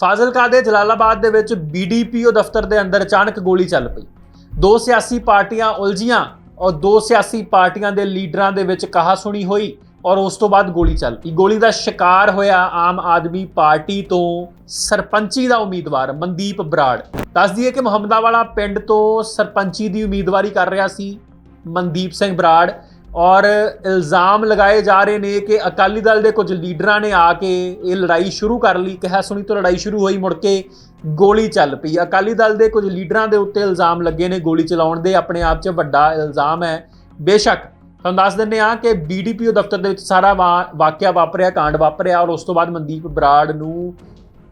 ਫਾਜ਼ਿਲਕਾ ਦੇ ਜਲਾਲਾਬਾਦ ਦੇ ਵਿੱਚ ਬੀਡੀਪੀਓ ਦਫ਼ਤਰ ਦੇ ਅੰਦਰ ਅਚਾਨਕ ਗੋਲੀ ਚੱਲ ਪਈ। ਦੋ ਸਿਆਸੀ ਪਾਰਟੀਆਂ ਉਲਝੀਆਂ ਔਰ ਦੋ ਸਿਆਸੀ ਪਾਰਟੀਆਂ ਦੇ ਲੀਡਰਾਂ ਦੇ ਵਿੱਚ ਕਹਾ ਸੁਣੀ ਹੋਈ ਔਰ ਉਸ ਤੋਂ ਬਾਅਦ ਗੋਲੀ ਚੱਲ ਪਈ। ਗੋਲੀ ਦਾ ਸ਼ਿਕਾਰ ਹੋਇਆ ਆਮ ਆਦਮੀ ਪਾਰਟੀ ਤੋਂ ਸਰਪੰਚੀ ਦਾ ਉਮੀਦਵਾਰ ਮਨਦੀਪ ਬਰਾੜ। ਦੱਸ ਦਈਏ ਕਿ ਮੁਹੰਮਦਾਵਾਲਾ ਪਿੰਡ ਤੋਂ ਸਰਪੰਚੀ ਦੀ ਉਮੀਦਵਾਰੀ ਕਰ ਰਿਹਾ ਸੀ ਮਨਦੀਪ ਸਿੰਘ ਬਰਾੜ। ਔਰ ਇਲਜ਼ਾਮ ਲਗਾਏ ਜਾ ਰਹੇ ਨੇ ਕਿ ਅਕਾਲੀ ਦਲ ਦੇ ਕੁਝ ਲੀਡਰਾਂ ਨੇ ਆ ਕੇ ਇਹ ਲੜਾਈ ਸ਼ੁਰੂ ਕਰ ਲਈ। ਕਿਹਾ ਸੁਣੀ ਤੋਂ ਲੜਾਈ ਸ਼ੁਰੂ ਹੋਈ, ਮੁੜ ਕੇ ਗੋਲੀ ਚੱਲ ਪਈ। ਅਕਾਲੀ ਦਲ ਦੇ ਕੁਝ ਲੀਡਰਾਂ ਦੇ ਉੱਤੇ ਇਲਜ਼ਾਮ ਲੱਗੇ ਨੇ ਗੋਲੀ ਚਲਾਉਣ ਦੇ। ਆਪਣੇ ਆਪ 'ਚ ਵੱਡਾ ਇਲਜ਼ਾਮ ਹੈ। ਬੇਸ਼ੱਕ ਤੁਹਾਨੂੰ ਦੱਸ ਦਿੰਦੇ ਆ ਕਿ ਬੀਡੀਪੀਓ ਦਫ਼ਤਰ ਦੇ ਵਿੱਚ ਸਾਰਾ ਵਾ- ਵਾਕਿਆ ਵਾਪਰਿਆ, ਕਾਂਡ ਵਾਪਰਿਆ ਔਰ ਉਸ ਤੋਂ ਬਾਅਦ ਮਨਦੀਪ ਬਰਾੜ ਨੂੰ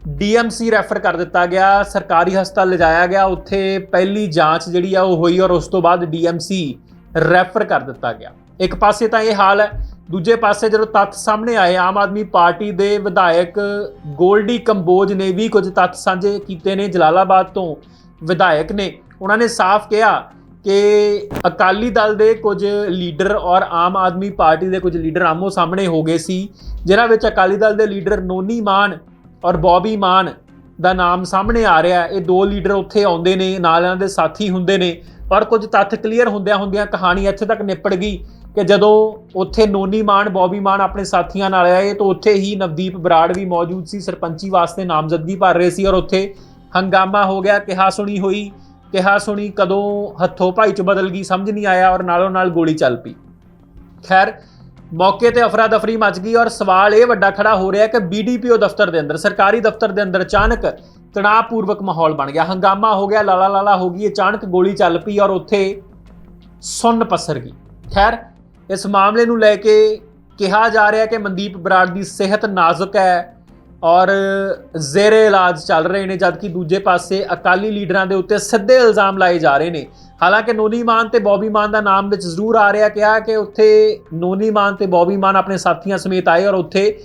ਡੀਐਮਸੀ ਰੈਫਰ ਕਰ ਦਿੱਤਾ ਗਿਆ, ਸਰਕਾਰੀ ਹਸਪਤਾਲ ਲਿਜਾਇਆ ਗਿਆ। ਉੱਥੇ ਪਹਿਲੀ ਜਾਂਚ ਜਿਹੜੀ ਆ ਉਹ ਹੋਈ ਔਰ ਉਸ ਤੋਂ ਬਾਅਦ ਡੀਐਮਸੀ ਰੈਫਰ ਕਰ ਦਿੱਤਾ ਗਿਆ। ਇੱਕ ਪਾਸੇ ਤਾਂ ਇਹ ਹਾਲ ਹੈ, ਦੂਜੇ ਪਾਸੇ ਜਦੋਂ ਤੱਥ ਸਾਹਮਣੇ ਆਏ, ਆਮ ਆਦਮੀ ਪਾਰਟੀ ਦੇ ਵਿਧਾਇਕ ਗੋਲਡੀ ਕੰਬੋਜ ਨੇ ਵੀ ਕੁਝ ਤੱਥ ਸਾਂਝੇ ਕੀਤੇ ਨੇ ਜਲਾਲਾਬਾਦ ਤੋਂ ਵਿਧਾਇਕ ਨੇ। ਉਹਨਾਂ ਨੇ ਸਾਫ਼ ਕਿਹਾ ਕਿ ਅਕਾਲੀ ਦਲ ਦੇ ਕੁਝ ਲੀਡਰ ਔਰ ਆਮ ਆਦਮੀ ਪਾਰਟੀ ਦੇ ਕੁਝ ਲੀਡਰ ਆਮੋ ਸਾਹਮਣੇ ਹੋ ਗਏ ਸੀ, ਜਿਨ੍ਹਾਂ ਵਿੱਚ ਅਕਾਲੀ ਦਲ ਦੇ ਲੀਡਰ ਨੋਨੀ ਮਾਨ ਔਰ ਬੌਬੀ ਮਾਨ ਦਾ ਨਾਮ ਸਾਹਮਣੇ ਆ ਰਿਹਾ ਇਹ ਦੋ ਲੀਡਰ ਉੱਥੇ ਆਉਂਦੇ ਨੇ, ਨਾਲ ਇਹਨਾਂ ਦੇ ਸਾਥੀ ਹੁੰਦੇ ਨੇ ਔਰ ਕੁਝ ਤੱਥ ਕਲੀਅਰ ਹੁੰਦਿਆਂ ਹੁੰਦਿਆਂ ਕਹਾਣੀ ਇੱਥੇ ਤੱਕ ਨਿਪਟ ਗਈ ਕਿ ਜਦੋਂ ਉੱਥੇ ਨੋਨੀ ਮਾਨ, ਬੌਬੀ ਮਾਨ ਆਪਣੇ ਸਾਥੀਆਂ ਨਾਲ ਆਏ, ਤਾਂ ਉੱਥੇ ਹੀ ਨਵਦੀਪ ਬਰਾੜ ਵੀ ਮੌਜੂਦ ਸੀ, ਸਰਪੰਚੀ ਵਾਸਤੇ ਨਾਮਜ਼ਦਗੀ ਭਰ ਰਹੇ ਸੀ ਔਰ ਉੱਥੇ ਹੰਗਾਮਾ ਹੋ ਗਿਆ, ਕਿਹਾ ਸੁਣੀ ਹੋਈ, ਕਿਹਾ ਸੁਣੀ ਕਦੋਂ ਹੱਥੋਂ ਭਾਈ ਚ ਬਦਲ ਗਈ, ਸਮਝ ਨਹੀਂ ਆਇਆ ਔਰ ਨਾਲੋਂ ਨਾਲ ਗੋਲੀ ਚੱਲ ਪਈ। ਖੈਰ, ਮੌਕੇ ਤੇ ਅਫਰਾ ਦਫਰੀ ਮਚ ਗਈ ਔਰ ਸਵਾਲ ਇਹ ਵੱਡਾ ਖੜਾ ਹੋ ਰਿਹਾ ਕਿ ਬੀਡੀਪੀਓ ਦਫ਼ਤਰ ਦੇ ਅੰਦਰ, ਸਰਕਾਰੀ ਦਫ਼ਤਰ ਦੇ ਅੰਦਰ ਅਚਾਨਕ ਤਣਾਅਪੂਰਵਕ ਮਾਹੌਲ ਬਣ ਗਿਆ। ਹੰਗਾਮਾ ਹੋ ਗਿਆ, ਲਾਲਾ ਲਾਲਾ ਹੋ ਗਈ, ਅਚਾਨਕ ਗੋਲੀ ਚੱਲ ਪਈ ਔਰ ਉੱਥੇ ਸੁੰਨ ਪਸਰ ਗਈ। ਖੈਰ ਇਸ ਮਾਮਲੇ ਨੂੰ ਲੈ ਕੇ ਕਿਹਾ ਜਾ ਰਿਹਾ ਕਿ ਮਨਦੀਪ ਬਰਾੜ ਦੀ ਸਿਹਤ ਨਾਜ਼ੁਕ ਹੈ ਔਰ ਜ਼ੇਰੇ ਇਲਾਜ ਚੱਲ ਰਹੇ ਨੇ, ਜਦਕਿ ਦੂਜੇ ਪਾਸੇ ਅਕਾਲੀ ਲੀਡਰਾਂ ਦੇ ਉੱਤੇ ਸਿੱਧੇ ਇਲਜ਼ਾਮ ਲਾਏ ਜਾ ਰਹੇ ਨੇ। ਹਾਲਾਂਕਿ ਨੋਨੀ ਮਾਨ ਤੇ ਬੌਬੀ ਮਾਨ ਦਾ ਨਾਮ ਵਿੱਚ ਜ਼ਰੂਰ ਆ ਰਿਹਾ ਕਿਹਾ ਕਿ ਉੱਥੇ ਨੋਨੀ ਮਾਨ ਤੇ ਬੌਬੀ ਮਾਨ ਆਪਣੇ ਸਾਥੀਆਂ ਸਮੇਤ ਆਏ ਔਰ ਉੱਥੇ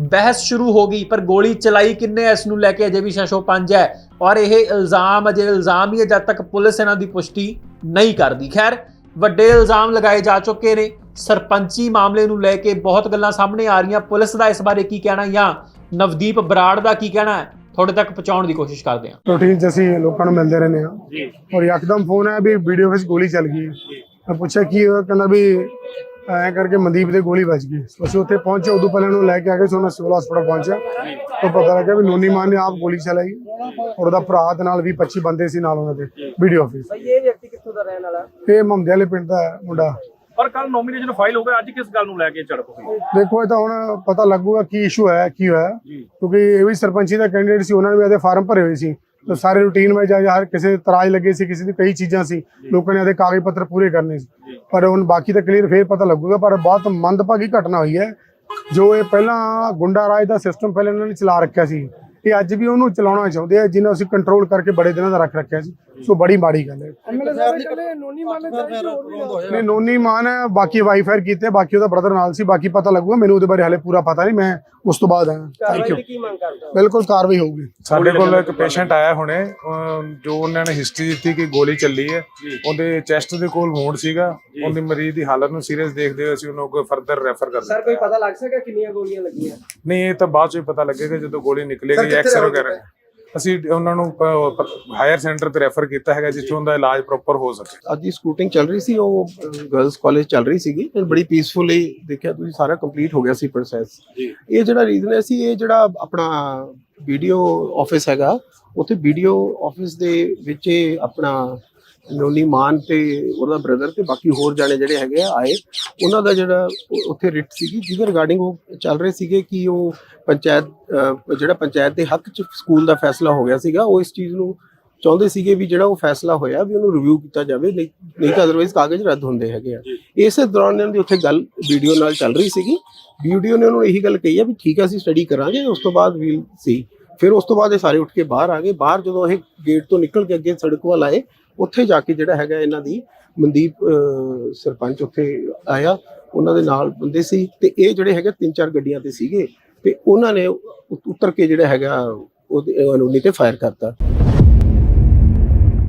ਬਹਿਸ ਸ਼ੁਰੂ ਹੋ ਗਈ, ਪਰ ਗੋਲੀ ਚਲਾਈ ਕਿੰਨੇ ਇਸ ਨੂੰ ਲੈ ਕੇ ਅਜੇ ਵੀ ਸ਼ਸ਼ੋ ਪੰਜ ਹੈ ਔਰ ਇਹ ਇਲਜ਼ਾਮ, ਅਜੇ ਇਲਜ਼ਾਮ ਹੀ ਹੈ, ਜਦ ਤੱਕ ਪੁਲਿਸ ਇਹਨਾਂ ਦੀ ਪੁਸ਼ਟੀ ਨਹੀਂ ਕਰਦੀ। ਖੈਰ ਵੱਡੇ ਇਲਜ਼ਾਮ ਲਗਾਏ ਜਾ ਚੁੱਕੇ ਨੇ। ਸਰਪੰਚੀ ਮਾਮਲੇ ਨੂੰ ਲੈ ਕੇ ਬਹੁਤ ਗੱਲਾਂ ਸਾਹਮਣੇ ਆ ਰਹੀਆਂ। ਪੁਲਿਸ ਦਾ ਇਸ ਬਾਰੇ ਕੀ ਕਹਿਣਾ ਜਾਂ ਨਵਦੀਪ ਬਰਾੜ ਦਾ ਕੀ ਕਹਿਣਾ ਹੈ? ਤੁਹਾਡੇ ਤੱਕ ਪਹੁੰਚਾਉਣ ਦੀ ਕੋਸ਼ਿਸ਼ ਕਰਦੇ ਹਾਂ। ਰੂਟੀਨ 'ਚ ਅਸੀਂ ਲੋਕਾਂ ਨੂੰ ਮਿਲਦੇ ਰਹਿੰਦੇ ਹਾਂ। ਜੀ। ਔਰ ਯਕਦਮ ਫੋਨ ਆਇਆ ਵੀ ਵੀਡੀਓ ਵਿੱਚ ਗੋਲੀ ਚੱਲ ਗਈ। ਮੈਂ ਪੁੱਛਿਆ ਕੀ ਹੋਇਆ? ਕਹਿੰਦਾ ਵੀ ਐਂ ਕਰਕੇ ਮਨਦੀਪ ਦੇ ਗੋਲੀ ਵੱਜ ਗਈ। ਅਸੀਂ ਉੱਥੇ ਪਹੁੰਚੇ। ਉਦੋਂ ਪਹਿਲਾਂ ਉਹਨੂੰ ਲੈ ਕੇ ਆ ਗਏ ਸੋ। ਮੈਂ ਸਿਵਲ ਹਸਪਤਾਲ ਪਹੁੰਚਿਆ। ਤਾਂ ਪਤਾ ਲੱਗਾ ਵੀ ਨੋਨੀ ਮਾਨ ਨੇ ਆਪ ਗੋਲੀ ਚਲਾਈ। ਔਰ ਉਹਦਾ ਭਰਾ ਦੇ ਨਾਲ ਵੀ 25 ਬੰਦੇ ਸੀ ਨਾਲ ਉਹਨਾਂ ਦੇ। Video office. ਭਾਈ ਇਹ ਵਿਅਕਤੀ ਕਿੱਥੋਂ ਦਾ ਰਹਿਣ ਵਾਲਾ? ਮਹਮਦੇ ਵਾਲੇ ਪਿੰਡ ਦਾ ਮੁੰਡਾ। ਪਰ ਕੱਲ ਨੋਮੀਨੇਸ਼ਨ ਫਾਈਲ ਹੋ ਗਿਆ ਅੱਜ ਕਿਸ ਗੱਲ ਨੂੰ ਲੈ ਕੇ ਝੜਪ ਹੋਈ? ਦੇਖੋ ਇਹ ਤਾਂ ਹੁਣ ਪਤਾ ਲੱਗੂਗਾ ਕੀ ਇਸ਼ੂ ਹੈ ਕੀ ਹੋਇਆ। ਕਿਉਂਕਿ ਇਹ ਵੀ ਸਰਪੰਚੀ ਦਾ ਕੈਂਡੀਡੇਟ ਸੀ ਉਹਨਾਂ ਨੇ ਵੀ ਇਹਦੇ ਫਾਰਮ ਭਰੇ ਹੋਏ ਸੀ। ਤਾਂ ਸਾਰੇ ਰੂਟੀਨ ਵਿੱਚ ਜਾਂ ਹਰ ਕਿਸੇ ਤਰਾਜ ਲੱਗੇ ਸੀ ਕਿਸੇ ਦੀ ਕਈ ਚੀਜ਼ਾਂ ਸੀ ਲੋਕਾਂ ਨੇ ਇਹਦੇ ਕਾਗਜ਼ ਪੱਤਰ ਪੂਰੇ ਕਰਨੇ ਸੀ। ਪਰ ਹੁਣ ਬਾਕੀ ਤਾਂ ਕਲੀਅਰ ਫੇਰ ਪਤਾ ਲੱਗੂਗਾ ਪਰ ਬਹੁਤ ਮੰਦਭਾਗੀ ਘਟਨਾ ਹੋਈ ਹੈ ਜੋ ਇਹ ਪਹਿਲਾਂ ਗੁੰਡਾ ਰਾਜ ਦਾ ਸਿਸਟਮ ਪਹਿਲਾਂ ਇਹਨਾਂ ਨੇ ਚਲਾ ਰੱਖਿਆ ਸੀ। ਇਹ ਅੱਜ ਵੀ ਉਹਨੂੰ ਚਲਾਉਣਾ ਚਾਹੁੰਦੇ ਆ ਜਿਹਨੂੰ ਅਸੀਂ ਕੰਟਰੋਲ ਕਰਕੇ ਬੜੇ ਦਿਨਾਂ ਦਾ ਰੱਖ ਰੱਖਿਆ ਸੀ। ਸੋ ਬੜੀ ਮਾੜੀ ਗੱਲ ਹੈ। ਐਮਐਲਏ ਸਾਹਿਬ ਨੇ ਕਹਿੰਦੇ ਨੋਨੀ ਮਾਨ ਨੇ ਨਹੀਂ ਨੋਨੀ ਮਾਨ ਹੈ ਬਾਕੀ ਵਾਈਫਾਈ ਕੀਤੇ ਬਾਕੀ ਉਹਦਾ ਬ੍ਰਦਰ ਨਾਲ ਸੀ ਬਾਕੀ ਪਤਾ ਲੱਗੂਗਾ ਮੈਨੂੰ ਉਹਦੇ ਬਾਰੇ ਹਾਲੇ ਪੂਰਾ ਪਤਾ ਨਹੀਂ ਮੈਂ ਉਸ ਤੋਂ ਬਾਅਦ ਆਇਆ ਥੈਂਕ ਕਾਰਵਾਈ ਯੂ ਦੀ ਕੀ ਮੰਗ ਕਰਦਾ ਬਿਲਕੁਲ ਕਾਰਵਾਈ ਹੋਊਗੀ। ਸਾਡੇ ਕੋਲ ਇੱਕ ਪੇਸ਼ੈਂਟ ਆਇਆ ਹੁਣੇ ਅਮ ਜੋ ਉਹਨਾਂ ਨੇ ਹਿਸਟਰੀ ਦਿੱਤੀ ਕਿ ਗੋਲੀ ਚੱਲੀ ਹੈ। ਉਹਦੇ ਚੈਸਟ ਦੇ ਕੋਲ ਵੂੰਡ ਸੀਗਾ। ਉਹਦੀ ਮਰੀਜ਼ ਦੀ ਹਾਲਤ ਨੂੰ ਸੀਰੀਅਸ ਦੇਖਦੇ ਹੋਏ ਅਸੀਂ ਉਹਨੂੰ ਅੱਗੇ ਫਰਦਰ ਰੈਫਰ ਕਰ ਸਰ ਦਿੱਤਾ ਕੋਈ ਪਤਾ ਲੱਗ ਸਕਿਆ ਕਿੰਨੀਆਂ ਗੋਲੀਆਂ ਲੱਗੀਆਂ? ਨਹੀਂ ਇਹ ਤਾਂ ਬਾਅਦ ਚ ਹੀ ਪਤਾ ਲੱਗੇਗਾ ਜਦੋਂ ਗੋਲੀ ਨਿਕਲੇਗੀ ਐਕਸਰੇ ਵਗੈਰਾ। ਅਸੀਂ ਉਹਨਾਂ ਨੂੰ ਹਾਇਰ ਸੈਂਟਰ ਤੇ ਰੈਫਰ ਕੀਤਾ ਹੈਗਾ ਜਿੱਥੇ ਉਹਦਾ ਇਲਾਜ ਪ੍ਰੋਪਰ ਹੋ ਸਕੇ। ਅੱਜ ਦੀ ਸਕੂਟਿੰਗ ਚੱਲ ਰਹੀ ਸੀ ਉਹ ਗਰਲਸ ਕਾਲਜ ਚੱਲ ਰਹੀ ਸੀਗੀ ਤੇ ਬੜੀ ਪੀਸਫੁਲੀ ਦੇਖਿਆ ਤੁਸੀਂ ਸਾਰਾ ਕੰਪਲੀਟ ਹੋ ਗਿਆ ਸੀ ਪ੍ਰੋਸੈਸ ਇਹ ਜਿਹੜਾ ਰੀਜ਼ਨ ਹੈ ਸੀ ਇਹ ਜਿਹੜਾ ਆਪਣਾ ਵੀਡੀਓ ਆਫਿਸ ਹੈਗਾ ਉੱਥੇ ਵੀਡੀਓ ਆਫਿਸ ਦੇ ਵਿੱਚ ਇਹ ਆਪਣਾ ਨੋਨੀ ਮਾਨ ਤੇ ਉਹਦਾ ਬ੍ਰਦਰ ਤੇ ਬਾਕੀ ਹੋਰ ਜਾਣੇ ਜਿਹੜੇ ਹੈਗੇ ਆ ਆਏ। ਉਹਨਾਂ ਦਾ ਜਿਹੜਾ ਉੱਥੇ ਰਿਟ ਸੀਗੀ ਜਿਹਦੇ ਰਿਗਾਰਡਿੰਗ ਉਹ ਚੱਲ ਰਹੇ ਸੀਗੇ ਕਿ ਉਹ ਪੰਚਾਇਤ ਜਿਹੜਾ ਪੰਚਾਇਤ ਦੇ ਹੱਕ ਚ ਸਕੂਲ ਦਾ ਫੈਸਲਾ ਹੋ ਗਿਆ ਸੀਗਾ ਉਹ ਇਸ ਚੀਜ਼ ਨੂੰ ਚਾਹੁੰਦੇ ਸੀਗੇ ਵੀ ਜਿਹੜਾ ਉਹ ਫੈਸਲਾ ਹੋਇਆ ਵੀ ਉਹਨੂੰ ਰਿਵਿਊ ਕੀਤਾ ਜਾਵੇ ਨਹੀਂ ਨਹੀਂ ਤਾਂ ਅਦਰਵਾਈਜ਼ ਕਾਗਜ਼ ਰੱਦ ਹੁੰਦੇ ਹੈਗੇ ਆ। ਇਸੇ ਦੌਰਾਨ ਇਹਨਾਂ ਦੀ ਉੱਥੇ ਗੱਲ ਵੀਡੀਓ ਨਾਲ ਚੱਲ ਰਹੀ ਸੀਗੀ। ਵੀਡੀਓ ਨੇ ਉਹਨੂੰ ਇਹੀ ਗੱਲ ਕਹੀ ਆ ਵੀ ਠੀਕ ਆ ਅਸੀਂ ਸਟੱਡੀ ਕਰਾਂਗੇ ਉਸ ਤੋਂ ਬਾਅਦ ਵੀਲ ਸੀ ਫਿਰ ਉਸ ਤੋਂ ਬਾਅਦ ਇਹ ਸਾਰੇ ਉੱਠ ਕੇ ਬਾਹਰ ਆ ਗਏ। ਬਾਹਰ ਜਦੋਂ ਇਹ ਗੇਟ ਤੋਂ ਨਿਕਲ ਕੇ ਅੱਗੇ ਸੜਕ ਵੱਲ ਆਏ ਉੱਥੇ ਜਾ ਕੇ ਜਿਹੜਾ ਹੈਗਾ ਇਹਨਾਂ ਦੀ ਮਨਦੀਪ ਸਰਪੰਚ ਉੱਥੇ ਆਇਆ, ਉਹਨਾਂ ਦੇ ਨਾਲ ਬੰਦੇ ਸੀ ਤੇ ਇਹ ਜਿਹੜੇ ਹੈਗੇ ਤਿੰਨ ਚਾਰ ਗੱਡੀਆਂ ਤੇ ਸੀਗੇ ਤੇ ਉਹਨਾਂ ਨੇ ਉਤਰ ਕੇ ਜਿਹੜਾ ਹੈਗਾ ਉਹਦੇ ਅਨੁਨੀ ਤੇ ਫਾਇਰ ਕਰਤਾ।